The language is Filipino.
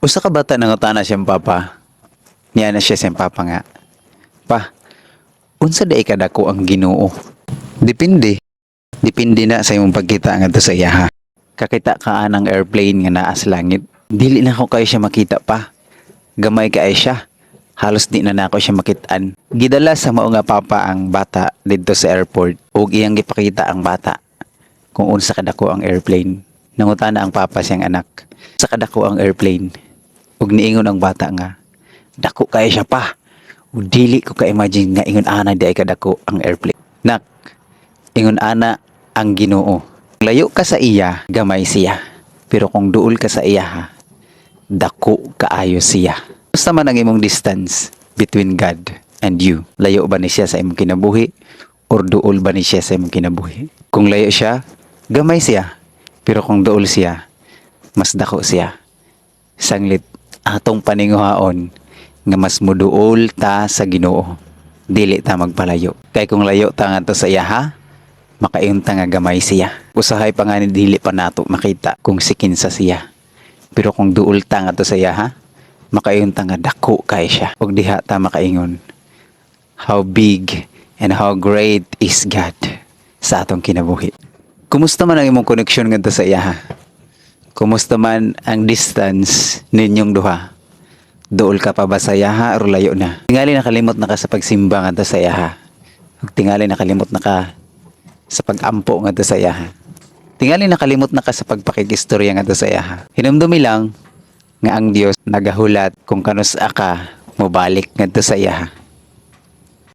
Usa ka bata nangutana siyang papa. Niya na siya siyang papa nga. Pa, unsa day kadako ang Ginoo? Depende. Depende na sa imong pagkita nga sa iya ha. Kakita ka anang airplane nga naa sa langit. Dili na ko kayo siya makita pa. Gamay kay siya. Halos di na nako siya makitaan. Gidala sa mao nga papa ang bata didto sa airport ug iyang gipakita ang bata kung unsa kadako ang airplane. Nangutana ang papa siyang anak. Sa kadako ang airplane. Ug niingon ang bata nga, dako kay siya pa. Ug dili ko ka-imagine nga ingon ana di ay kadako ang airplane. Nak, ingon ana ang Ginoo. Layo ka sa iya, gamay siya. Pero kung duol ka sa iya ha, dako kaayo siya. Basta man ang imong distance between God and you. Layo ba ni siya sa imong kinabuhi or duol ba ni siya sa imong kinabuhi? Kung layo siya, gamay siya. Pero kung duol siya, mas dako siya. Sanglit atong paninguhaon nga mas muduol ta sa Ginoo. Dili ta magpalayo. Kay kung layo ta ngadto sa iya ha, makaingon ta nga gamay siya. Usahay pa nga ni dili pa nato makita kung sikin sa siya. Pero kung duol ta ngadto sa iya ha, makaingon ta nga dako kay siya. Ug diha ta makaingon how big and how great is God sa atong kinabuhi. Kumusta man ang imong koneksyon ngadto sa iya ha? Kumusta man ang distance ninyong duha? Duol ka pa ba sa yaha o layo na? Tingali nakalimot na ka sa pagsimba nga sa yaha. Tingali nakalimot na ka sa pagampo nga sa yaha. Tingali nakalimot na ka sa pagpakikistorya nga sa yaha. Hinumdumi lang nga ang Dios nagahulat kung kanus ka mobalik nga sa yaha.